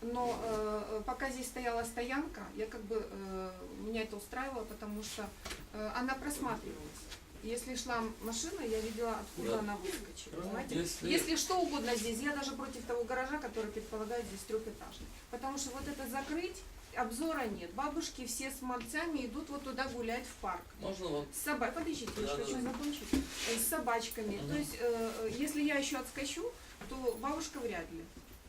Но э, пока здесь стояла стоянка, я как бы э, меня это устраивало, потому что э, она просматривалась. Если шла машина, я видела, откуда Да. она выскочила. Понимаете? Если- Если что угодно здесь, я даже против того гаража, который предполагает здесь трехэтажный. Потому что вот это закрыть, обзора нет. Бабушки все с мальцами идут вот туда гулять в парк. Можно вам? С собой, подождите, я Да, же хочу да. закончить. С собачками. Мгм. То есть, э, э, если я еще отскочу, то бабушка вряд ли.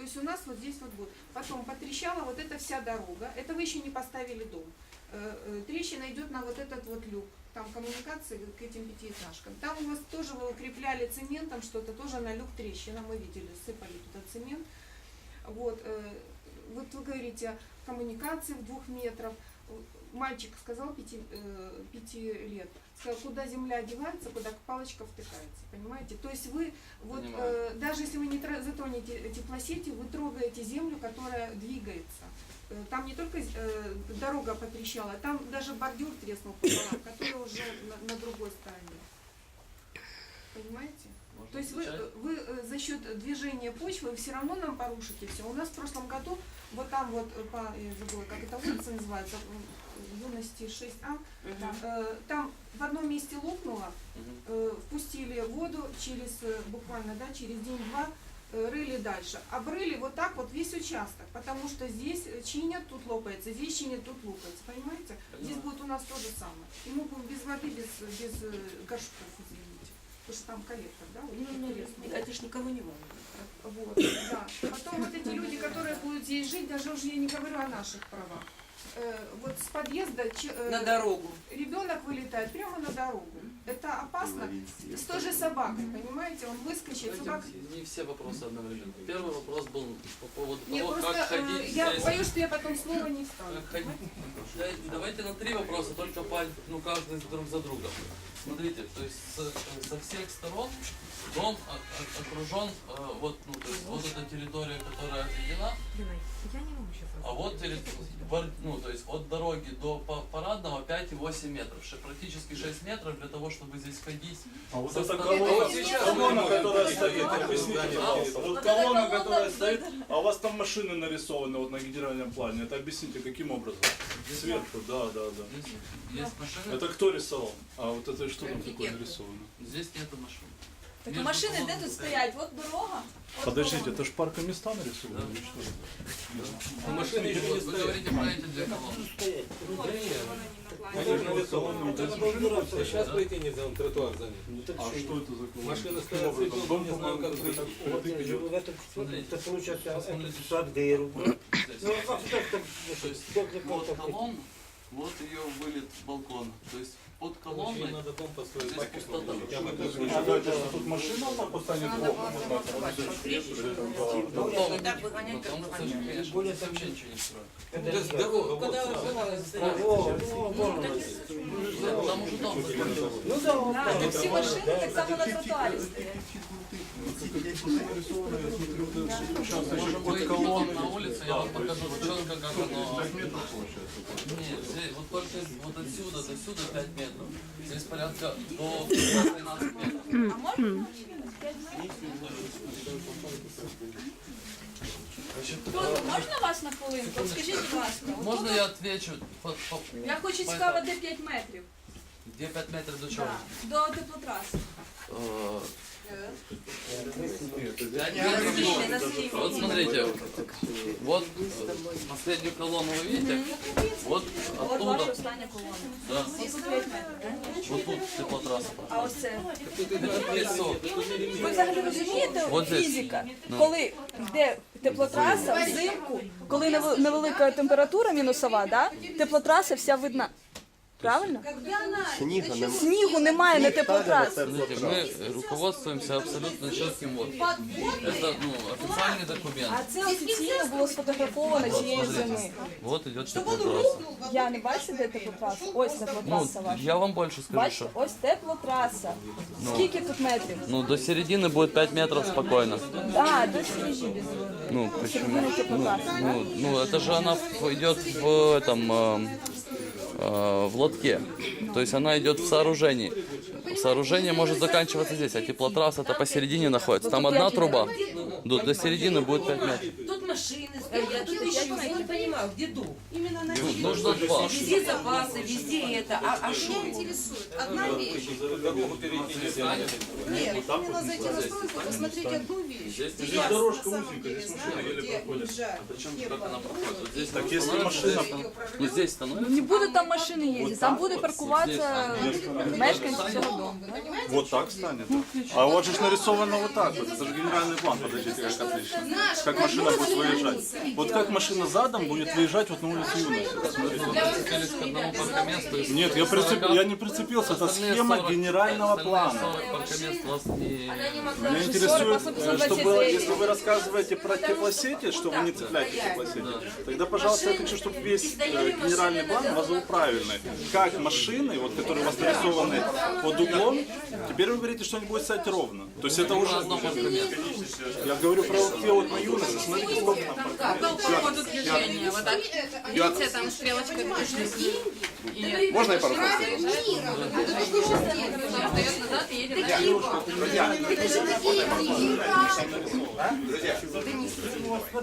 То есть у нас вот здесь вот будет. Потом потрещала вот эта вся дорога. Это вы еще не поставили дом. Э, э, Трещина идет на вот этот вот люк. Там коммуникации к этим пятиэтажкам. Там у вас тоже вы укрепляли цементом что-то, тоже на люк трещина. Мы видели, сыпали туда цемент. Вот, э, вот вы говорите, коммуникации в двух метров. Мальчик сказал пяти, э, пяти лет, сказал, куда земля одевается, куда палочка втыкается, понимаете? То есть вы, вот, Понимаю. э, даже если вы не тро- затронете теплосети, вы трогаете землю, которая двигается. Э, Там не только э, дорога потрещала, там даже бордюр треснул пополам, который уже на, на другой стороне. Понимаете? Можно То есть вы, вы э, за счет движения почвы все равно нам порушите все. У нас в прошлом году вот там вот, э, по, я забыла, как эта улица называется, юности 6А, э, там в одном месте лопнуло, э, впустили воду через, буквально, да, через день-два, рыли дальше. Обрыли вот так вот весь участок, потому что здесь чинят, тут лопается, здесь чинят, тут лопается, понимаете? Здесь Понимаю. будет у нас то же самое. И мы будем без воды, без, без горшков. Потому что там коллектор, да, вот интересно. Это ж никого не волнует. Вот, да. Потом вот эти люди, которые будут здесь жить, даже уже я не говорю о наших правах. Э, вот с подъезда э, На дорогу. ребенок вылетает прямо на дорогу. Это опасно. С той же собакой, понимаете? Он выскочит, собака... Не все вопросы одновременно. Первый вопрос был по поводу Нет, того, просто как э, ходить я здесь. боюсь, что я потом снова не встану. Как ходить? Дайте- Давайте на три вопроса, только по, ну, каждый друг за другом. Смотрите, то есть со, со всех сторон дом окружен, э, вот, ну, то есть вот эта территория, которая отведена, Я не а вот ну, то есть от дороги до па- парадного 5,8 метров, практически 6 метров для того, чтобы здесь ходить. А вот эта колонна, Вот сейчас колонна, мы которая стоит, объясните, пожалуйста. Вот колонна, которая стоит, а у вас там машины нарисованы вот на генеральном плане. Это объясните, каким образом? Сверху, да, да, да. Есть машины, Это кто рисовал? А вот это что там такое нарисовано? здесь нету машин. Так а Между машини де колоннами тут стоять? От дорога. от Подождите, дорога. это ж парка места нарисованы Да. или что? Ну, машины еще не Вы говорите про эти две колонны. Они же нарисованы. Сейчас пойти нельзя, он тротуар занят. А что это за колонна? Машина Каким стоит образом? целиком, Дом, не знаю, по-моему, как так выйти. впритык идет. Это, Смотрите, это получается, посмотрите. это сад дыру. Ну, Здесь. а как так, То есть как не вот так, колонна, вот ее вылет с балкона. То есть под колонной надо дом построить. здесь пустота. Что тут машина одна станет плохо? Потом, И так выгонять, ну, так там, выгонять. конечно, Более вообще ничего не строят. это Здесь дорога, вот Когда о, вон оно. Там уже дом закончился. Ну да, вот Да, так. всі машини так само на тротуарі стоять. Можем выйти потом на улицу, я вам покажу четко, как оно. Нет, здесь вот только из- вот отсюда до сюда 5 метров. Здесь порядка до 13 метров. А можна? Хто тут? Можна вас на хвилинку? Скажіть, будь ласка. отут Можно от- я отвечу? По- по- Я хочу по цікаво, этому? де 5 метрів. Где 5 метров до чего? Да, до теплотраси. Э, Вот смотрите, вот э, последнюю колонну вы видите? Вот От ваша оттуда, остання колона. да, Ось тут 5 метрів. вот тут теплотрасса. А ось це. Это песок. Ви взагалі розумієте От здесь. фізика, Ну. коли йде теплотраса взимку, коли нев- невелика температура мінусова, да? теплотраса вся видна. Правильно? Снігу немає на теплотрасі. Смотрите, мы руководствуемся абсолютно четким вот. Это ну, официальный документ. А це офіційно було сфотографовано цієї зими. Вот идет теплотрасса. Я не бачу, де теплотраса. Ось Ну, теплотраса ваша. я вам больше скажу, Бачите, что ось теплотраса. Скільки тут метрів? ну, до середины будет 5 метров спокойно. Да, до середини. Ну, почему? Середина теплотраса. Ну, ну, это же она в- идет в этом, э, э, в лотке. То есть она идет в сооружении. Сооружение может заканчиваться здесь, а теплотрасса это посередине находится. Там одна труба, до, до середины будет 5 метров. Тут машини Я тут еще не понимаю, где дом? Именно на Нужно два. Везде запасы, везде это. А, а что? Меня интересует одна вещь. Нет, именно зайти на стройку, посмотреть одну вещь. Здесь где здесь я дорожка узенькая, здесь знаю, машины еле те как она проходит? Вот здесь Так если машина-. Ну здесь становится. Не буде там машини їздити, там буде паркуватися мешканці цього дому. Вот так станет. А у вас же нарисовано вот так вот. Это же генеральный план. Подождите, как отлично. Как машина будет выезжать. Вот как машина задом будет выезжать вот на улицу из Нет, я, прицеп- я не прицепился. Это схема 40 генерального плана. 40 паркомест вас не... Меня интересует, э, чтобы, если вы рассказываете про теплосети, что вы не цепляете теплосети, тогда, пожалуйста, я хочу, чтобы весь э, генеральный план у вас был правильный. Как машины, вот, которые у вас нарисованы под углом, теперь вы говорите, что они будут стоять ровно. То есть это уже... Я говорю про те вот на юности, смотрите, сколько там паркоместов. Видите, там стрелочка Можно я пару слов? встает назад и едет дальше. Друзья,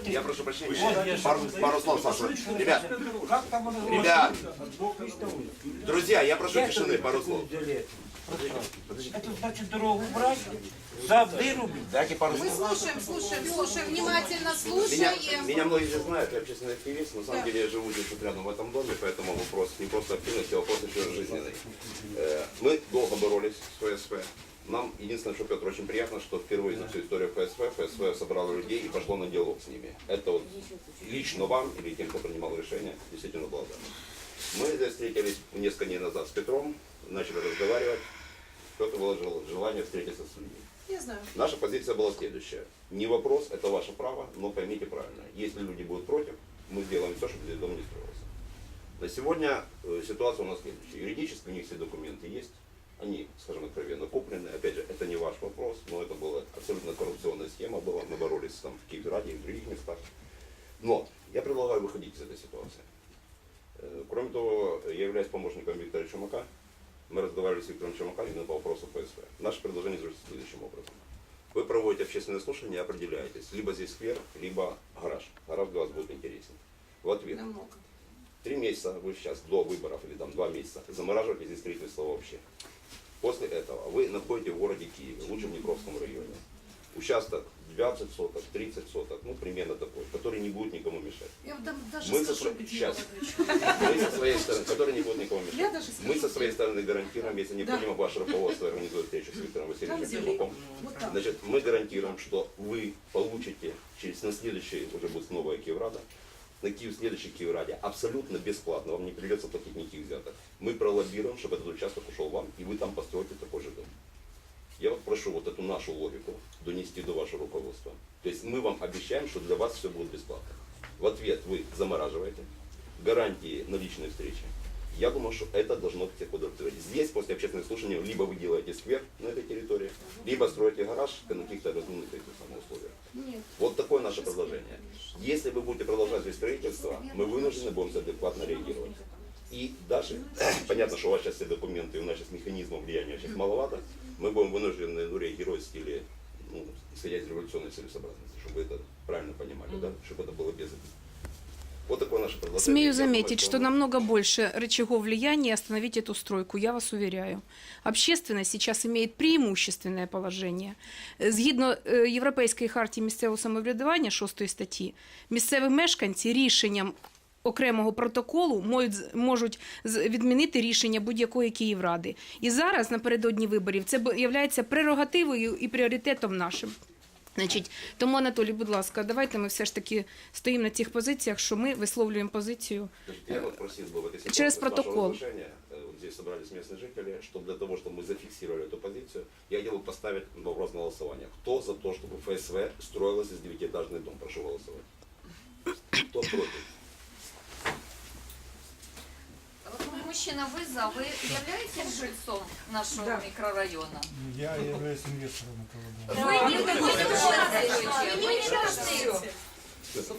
я прошу прощения. Пару, пару слов, Саша. Ребят, ребят, друзья, я прошу тишины, пару слов. Это значит дорогу брать, за вырубить. Дайте пару Мы слов. слушаем, слушаем, слушаем, внимательно Меня, слушаем. меня многие здесь знают, я общественный активист, на самом деле я живу здесь вот рядом в этом доме, поэтому вопрос не просто активности, а вопрос еще и жизненный. Э, Мы долго боролись с ФСФ. Нам единственное, что, Петр, очень приятно, что впервые за всю историю ФСФ, ФСФ собрало людей и пошло на диалог с ними. Это вот лично вам или тем, кто принимал решение, действительно благодарны. Мы здесь встретились несколько дней назад с Петром, начали разговаривать. Петр выложил желание встретиться с людьми. Я знаю. Наша позиция была следующая. Не вопрос, это ваше право, но поймите правильно. Если люди будут против, мы сделаем все, чтобы здесь дом не строился. На сегодня э, ситуация у нас следующая. Юридически у них все документы есть. Они, скажем откровенно, куплены. Опять же, это не ваш вопрос, но это была абсолютно коррупционная схема была. Мы боролись там в Киевраде и в других местах. Но я предлагаю выходить из этой ситуации. Э, Кроме того, я являюсь помощником Виктора Чумака. Мы разговаривали с Виктором Чумаком именно по вопросу ФСФ. Наше предложение звучит следующим образом. Вы проводите общественное слушание и определяетесь. Либо здесь сквер, либо гараж. Гараж для вас будет интересен. В ответ. Три месяца вы сейчас до выборов или там два месяца замораживаете здесь строительство вообще. После этого вы находите в городе Киеве, лучше в Днепровском районе, участок 20 соток, 30 соток, ну примерно такой, который не будет никому мешать. Я даже Мы со, скажу, сво- где сейчас. Мы со своей стороны, который не будет никому Я мешать. даже скажу, Мы со своей стороны гарантируем, если Да. необходимо, ваше руководство организует встречу с Виктором Васильевичем. Чумаком. Вот. Значит, мы гарантируем, что вы получите через на следующий, уже будет новая Киеврада, на Киев, следующий Киевраде абсолютно бесплатно, вам не придется платить никаких взяток. Мы пролоббируем, чтобы этот участок ушел вам, и вы там построите такой же дом. Я вот прошу вот эту нашу логику донести до вашего руководства. То есть мы вам обещаем, что для вас все будет бесплатно. В ответ вы замораживаете гарантии на личной встрече. Я думаю, что это должно быть удовлетворить. Здесь, после общественных слушаний, либо вы делаете сквер на этой территории, либо строите гараж на каких-то разумных этих самых условиях. Нет. Вот такое наше предложение. Если вы будете продолжать здесь строительство, мы вынуждены будем адекватно реагировать. И даже, понятно, что у вас сейчас все документы, у нас сейчас механизмов влияния сейчас маловато, мы будем вынуждены ну, реагировать в стиле, ну, исходя из революционной целесообразности, чтобы вы это правильно понимали, да, чтобы это было без обид. Вот такое наше предложение. Смею Я думаю, заметить, что мы- намного больше рычагов влияния остановить эту стройку, я вас уверяю. Общественность сейчас имеет преимущественное положение. Е, Згідно е, Європейської хартії місцевого самоврядування 6 статті, місцеві мешканці рішенням окремого протоколу можуть, з- можуть з- відмінити рішення будь-якої Київради. І зараз, напередодні виборів, це є прерогативою і пріоритетом нашим. Значить, тому, Анатолій, будь ласка, давайте ми все ж таки стоїмо на цих позиціях, що ми висловлюємо позицію. Значит, Я вот просил бы в этой ситуации Через с вашего протокол. разрешения, э, вот здесь собрались местные жители, что для того, чтобы мы зафиксировали эту позицию, я хотел бы поставить вопрос на голосование. Кто за то, чтобы ФСВ строилась из девятиэтажный дом? Прошу голосовать. Кто против? Мужчина, вы за, вы являетесь жильцом нашего микрорайона? Я являюсь инвестором этого дома. Вы не, вы не участвуете, вы не участвуете.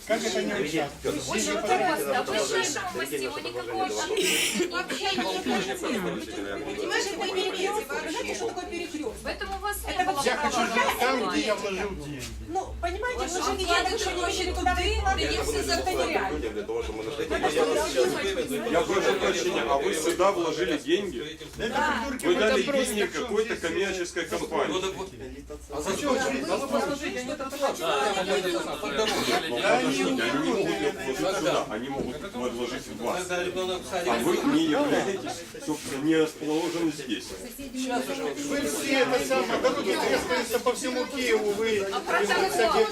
Как это не Очень просто. К ближайшему массиву никакого отношения не имеет. Поэтому у вас не было права на голосование. Ну, понимаете, вы же не вклады едете тоже туды, туда, Я если это нереально. людям для того, чтобы мы нашли Я прошу прощения, а вы сюда вложили деньги? Вы дали деньги какой-то коммерческой компании. А зачем? Подождите, они не могут сюда, они могут вложить в вас. А вы не являетесь, собственно, не расположены здесь. Вы все это самое, дороги трескаются по всему Киеву, вы А протокол,